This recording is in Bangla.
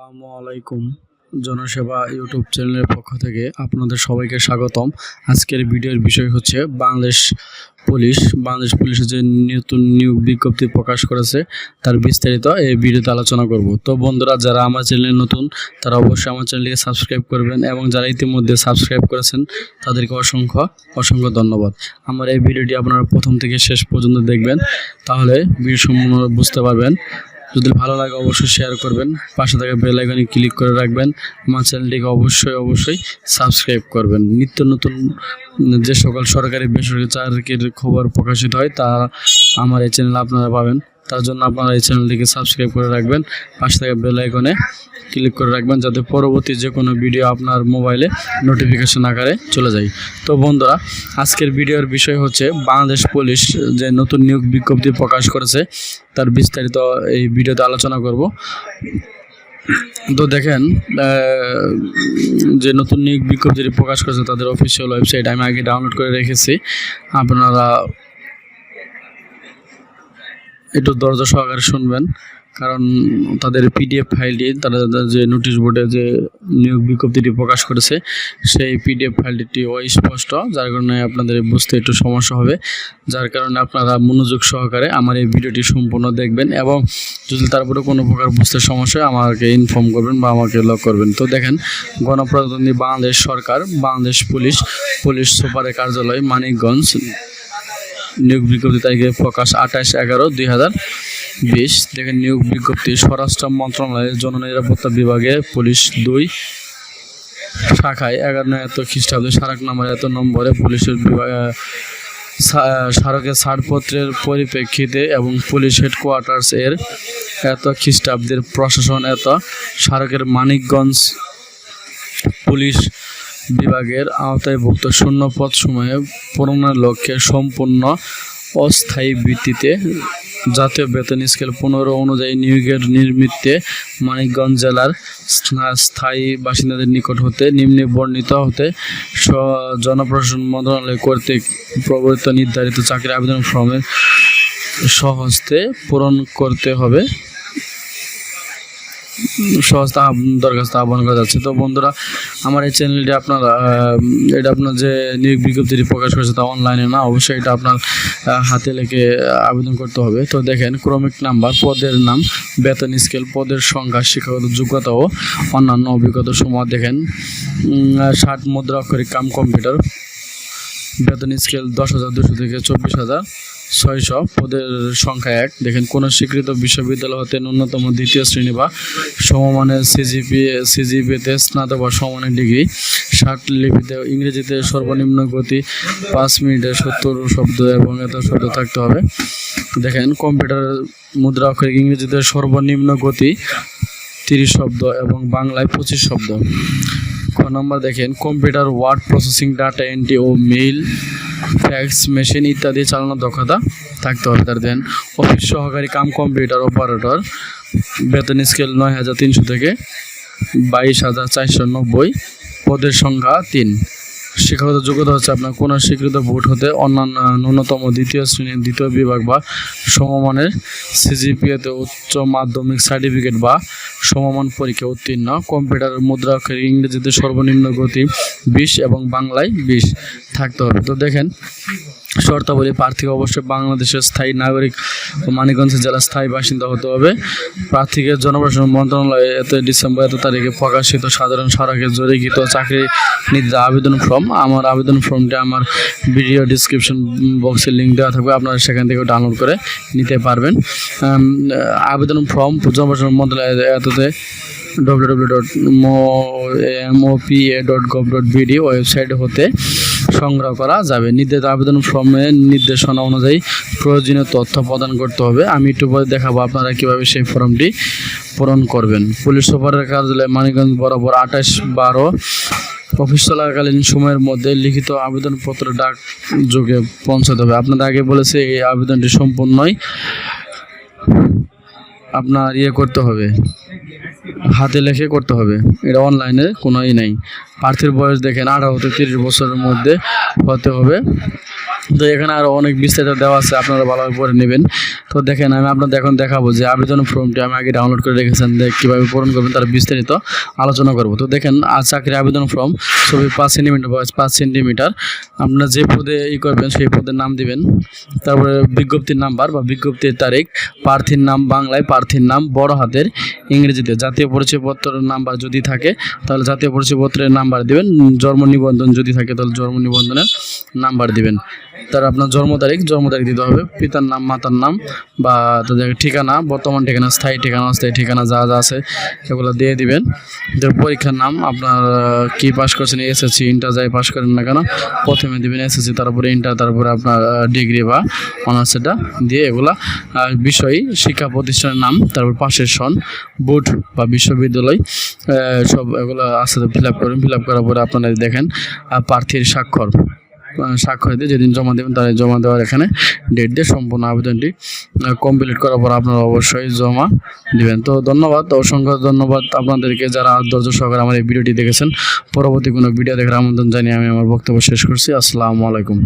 আসসালামু আলাইকুম জনসেবা ইউটিউব চ্যানেলের পক্ষ থেকে আপনাদের সবাইকে স্বাগতম। আজকের ভিডিওর বিষয় হচ্ছে বাংলাদেশ পুলিশ। বাংলাদেশ পুলিশের যে নতুন নিয়োগ বিজ্ঞপ্তি প্রকাশ করেছে, তার বিস্তারিত এই ভিডিওতে আলোচনা করব। তো বন্ধুরা, যারা আমার চ্যানেলে নতুন, তারা অবশ্যই আমার চ্যানেলটিকে সাবস্ক্রাইব করবেন এবং যারা ইতিমধ্যে সাবস্ক্রাইব করেছেন, তাদেরকে অসংখ্য অসংখ্য ধন্যবাদ। আমার এই ভিডিওটি আপনারা প্রথম থেকে শেষ পর্যন্ত দেখবেন, তাহলে ভিডিও সম্পূর্ণ বুঝতে পারবেন। যদি ভালো লাগে অবশ্যই শেয়ার করবেন। পাশে থাকা বেল ক্লিক করে রাখবেন। আমার চ্যানেলটিকে অবশ্যই অবশ্যই সাবস্ক্রাইব করবেন। নিত্য নতুন, যে সকল সরকারি বেসরকারি চাকরির খবর প্রকাশিত হয়, তা আমার এই চ্যানেল আপনারা পাবেন। তার জন্য আপনারা এই চ্যানেলটিকে সাবস্ক্রাইব করে রাখবেন, পাশে থাকা বেল আইকনে ক্লিক করে রাখবেন যাতে পরবর্তী যে কোনো ভিডিও আপনার মোবাইলে নোটিফিকেশন আকারে চলে যায়। তো বন্ধুরা, আজকের ভিডিওর বিষয় হচ্ছে বাংলাদেশ পুলিশ যে নতুন নিয়োগ বিজ্ঞপ্তি প্রকাশ করেছে, তার বিস্তারিত এই ভিডিওতে আলোচনা করব। তো দেখেন যে নতুন নিয়োগ বিজ্ঞপ্তি প্রকাশ করেছে তাদের অফিসিয়াল ওয়েবসাইট আমি আগে ডাউনলোড করে রেখেছি। আপনারা একটু দরজা সহকারে শুনবেন, কারণ তাদের পিডিএফ ফাইলটি, তারা যে নোটিশ বোর্ডে যে নিয়োগ বিজ্ঞপ্তিটি প্রকাশ করেছে, সেই পিডিএফ ফাইলটি অস্পষ্ট, যার কারণে আপনাদের বুঝতে একটু সমস্যা হবে। যার কারণে আপনারা মনোযোগ সহকারে আমার এই ভিডিওটি সম্পূর্ণ দেখবেন এবং যদি তারপরে কোনো প্রকার বুঝতে সমস্যা আমাকে ইনফর্ম করবেন বা আমাকে লক করবেন। তো দেখেন, গণপ্রজাতন্ত্রী বাংলাদেশ সরকার, বাংলাদেশ পুলিশ পুলিশ সুপারের কার্যালয়, মানিকগঞ্জ নিয়োগ বিজ্ঞপ্তি তারিখে প্রকাশ আঠাশ এগারো দুই হাজার বিশ। দেখেন, নিয়োগ বিজ্ঞপ্তি স্বরাষ্ট্র মন্ত্রণালয়ের জননিরাপত্তা বিভাগে পুলিশ দুই শাখায় এগারো এত খ্রিস্টাব্দে সারাক নাম্বার এত নম্বরে পুলিশের বিভাগ স্মারকের ছাড়পত্রের পরিপ্রেক্ষিতে এবং পুলিশ হেডকোয়ার্টার্স এর এত খ্রিস্টাব্দের প্রশাসন এত স্মারকের মানিকগঞ্জ পুলিশ বিভাগের আওতায়ভুক্ত শূন্য পদ সময়ে পূরণের লক্ষ্যে সম্পূর্ণ অস্থায়ী ভিত্তিতে জাতীয় বেতন স্কেল পনেরো অনুযায়ী নিয়োগের নির্মিত্তে মানিকগঞ্জ জেলার স্থায়ী বাসিন্দাদের নিকট হতে নিম্নে বর্ণিত হতে জনপ্রশাসন মন্ত্রণালয় কর্তৃক প্রবর্তিত নির্ধারিত চাকরি আবেদন ফর্মের সহস্তে পূরণ করতে হবে। সহজ দরখাস্ত আহ্বান করা যাচ্ছে। তো বন্ধুরা, আমার এই চ্যানেলটি আপনার এটা আপনার যে নিয়োগ বিজ্ঞপ্তিটি প্রকাশ করেছে তা অনলাইনে না, অবশ্যই এটা আপনার হাতে লেখে আবেদন করতে হবে। তো দেখেন, ক্রমিক নাম্বার, পদের নাম, বেতন স্কেল পদের সংখ্যা, শিক্ষাগত যোগ্যতা ও অন্যান্য অভিজ্ঞতা সময় দেখেন ষাট মুদ্রা অক্ষরিক কাম কম্পিউটার বেতন স্কেল দশ হাজার দুশো থেকে চব্বিশ হাজার ছয়শো। পদের সংখ্যা এক। দেখেন কোন স্বীকৃত বিশ্ববিদ্যালয় হতে ন্যূনতম দ্বিতীয় শ্রেণি বা সমমানের সিজিপি সিজিপিতে স্নাতক বা সমানের ডিগ্রি। ষাট লিপিতে ইংরেজিতে সর্বনিম্ন গতি পাঁচ মিনিটে সত্তর শব্দ এবং এত শব্দ থাকতে হবে। দেখেন, কম্পিউটার মুদ্রা অক্ষরিক ইংরেজিতে সর্বনিম্ন গতি তিরিশ শব্দ এবং বাংলায় পঁচিশ শব্দ। ক নম্বর দেখেন computer word processing data entry ও মেইল ফ্যাক্স মেশিন ইত্যাদি চালানোর দক্ষতা থাকতে হবে তার দেন। অফিস সহকারী কাম কম্পিউটার অপারেটর বেতন স্কেল নয় হাজার তিনশো থেকে বাইশ হাজার চারশো নব্বই, পদের সংখ্যা তিন। শিক্ষাগত যোগ্যতা হচ্ছে আপনার কোনো স্বীকৃত ভোট হতে অন্যান্য, ন্যূনতম দ্বিতীয় শ্রেণির দ্বিতীয় বিভাগ বা সমমানের সিজিপিএতে উচ্চ মাধ্যমিক সার্টিফিকেট বা সমমান পরীক্ষা উত্তীর্ণ। কম্পিউটার, মুদ্রা অক্ষরে ইংরেজিতে সর্বনিম্ন গতি বিশ এবং বাংলায় বিশ থাকতে হবে। তো দেখেন শর্তাবলী প্রার্থীকে অবশ্যই বাংলাদেশের স্থায়ী নাগরিক ও মানিকগঞ্জ জেলার স্থায়ী বাসিন্দা হতে হবে। প্রার্থীকে জনপ্রশাসন মন্ত্রণালয়ে এত ডিসেম্বর এত তারিখে প্রকাশিত সাধারণ সড়কে জরিগিত চাকরি নির্ধারিত আবেদন ফর্ম। আমার আবেদন ফর্মটি আমার ভিডিও ডিসক্রিপশন বক্সে লিঙ্ক দেওয়া থাকবে, আপনারা সেখান থেকে ডাউনলোড করে নিতে পারবেন। আবেদন ফর্ম জনপ্রশাসন মন্ত্রণালয় এততে ডব্লিউ ডব্লিউ ডট মো MOPA dot gov dot BD website হতে সংগ্রহ করা যাবে। নির্ধারিত আবেদন ফর্মে নির্দেশনা অনুযায়ী প্রয়োজনীয় তথ্য প্রদান করতে হবে। আমি একটু পরে দেখাবো আপনারা কীভাবে সেই ফর্মটি পূরণ করবেন। পুলিশ সুপারের কার্যালয় মানিকগঞ্জ বরাবর আঠাশ বারো অফিস চলাকালীন সময়ের মধ্যে লিখিত আবেদনপত্র ডাক যোগে পৌঁছাতে হবে। আপনারা আগে বলেছে এই আবেদনটি সম্পূর্ণই আপনার ইয়ে করতে হবে। হাতে লেখে করতে হবে। এটা অনলাইনে কোনোই নাই। প্রার্থীর বয়স দেখেন আঠারো থেকে তিরিশ বছরের মধ্যে হতে হবে। তো এখানে আরও অনেক বিস্তারিত দেওয়া আছে, আপনারা ভালোভাবে পড়ে নেবেন। তো দেখেন, আমি আপনাদের এখন দেখাবো যে আবেদন ফর্মটি আমি আগে ডাউনলোড করে রেখেছেন কীভাবে পূরণ করবেন, তার বিস্তারিত আলোচনা করব। তো দেখেন চাকরি আবেদন ফর্ম, ছবি পাঁচ সেন্টিমিটার, বয়স পাঁচ সেন্টিমিটার। আপনারা যে পদে ই করবেন, সেই পদের নাম দিবেন। তারপরে বিজ্ঞপ্তির নাম্বার বা বিজ্ঞপ্তির তারিখ, প্রার্থীর নাম বাংলায়, প্রার্থীর নাম বড় হাতের ইংরেজিতে। জাতীয় পরিচয়পত্রের নাম্বার যদি থাকে, তাহলে জাতীয় পরিচয়পত্রের নাম্বার দিবেন। জন্ম নিবন্ধন যদি থাকে, তাহলে জন্ম নিবন্ধনের নাম্বার দিবেন। তার আপনার জন্ম তারিখ জন্ম তারিখ দিতে হবে। পিতার নাম, মাতার নাম বা তাদের ঠিকানা, বর্তমান ঠিকানা, স্থায়ী ঠিকানা, অস্থায়ী ঠিকানা যা যা আছে, সেগুলো দিয়ে দিবেন। পরীক্ষার নাম আপনার কি পাস করছেন এসএসসি ইন্টার যাই পাস করেন না কেন, প্রথমে দিবেন এসএসসি তারপরে ইন্টার, তারপরে আপনার ডিগ্রি বা অনার্স এটা দিয়ে এগুলা বিষয় শিক্ষা প্রতিষ্ঠানের নাম, তারপর পাশের সন, বোর্ড বা বিশ্ববিদ্যালয় সব এগুলো আছে ফিল আপ করেন। ফিল আপ করার পরে আপনারা দেখেন প্রার্থীর স্বাক্ষর। দিয়ে যেদিন জমা দেবেন তাদের জমা দেওয়ার এখানে ডেট দিয়ে সম্পূর্ণ আবেদনটি কমপ্লিট করার পর আপনারা অবশ্যই জমা দেবেন। তো ধন্যবাদ, অসংখ্য ধন্যবাদ আপনাদেরকে যারা ধৈর্য সহকারে আমার এই ভিডিওটি দেখেছেন। পরবর্তী কোনো ভিডিও দেখার আমন্ত্রণ জানিয়ে আমি আমার বক্তব্য শেষ করছি। আসসালামু আলাইকুম।